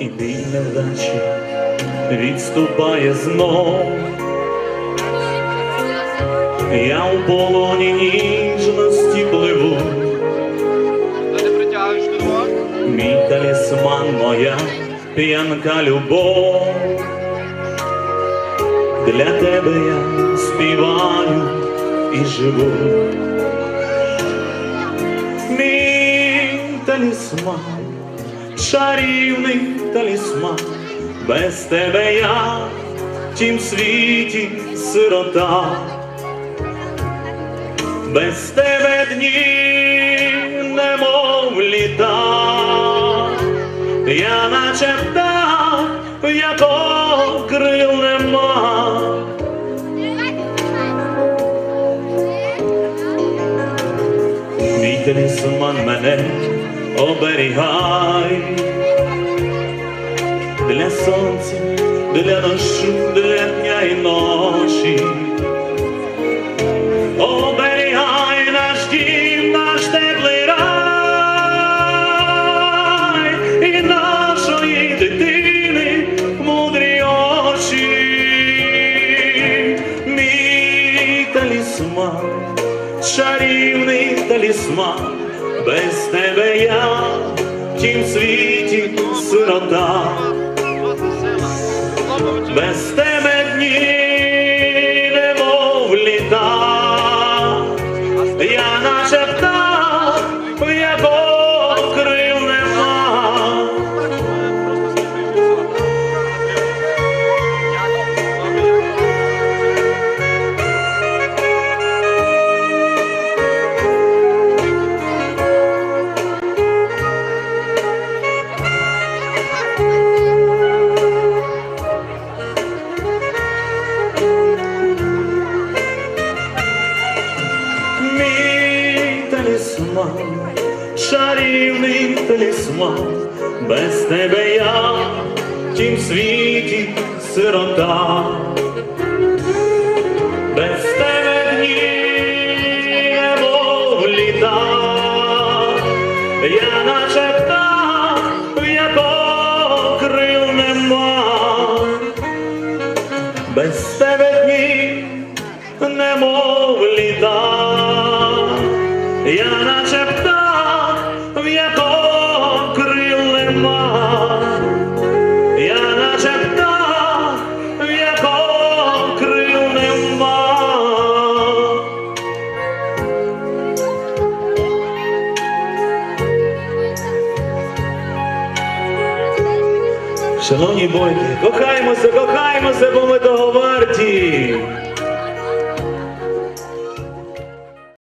і біль невдачі відступає знов. Я у полоні ніжності пливу, мій талісман, моя п'янка любов. Для тебе я співаю і живу. Мій талісман, чарівний талісман, без тебе я в тім світі сирота, без тебе дні немов літа, я наче птах, якого крил нема. Мій талісман мене оберігай для сонця, для дощу, для дня і ночі. Оберігай наш дім, наш теплий рай і нашої дитини мудрі очі. Мій талісман, чарівний талісман, без тебе я в тім світі сирота. Без тебе талісман, чарівний талісман, без тебе я в тім світі сирота. Без тебе дні немов літа, я наче птах, в якого крил нема. Без тебе я наче птах, в якого крил нема, я наче птах, в якого нема. Шановні бойки, кохаймося, кохаймося, бо ми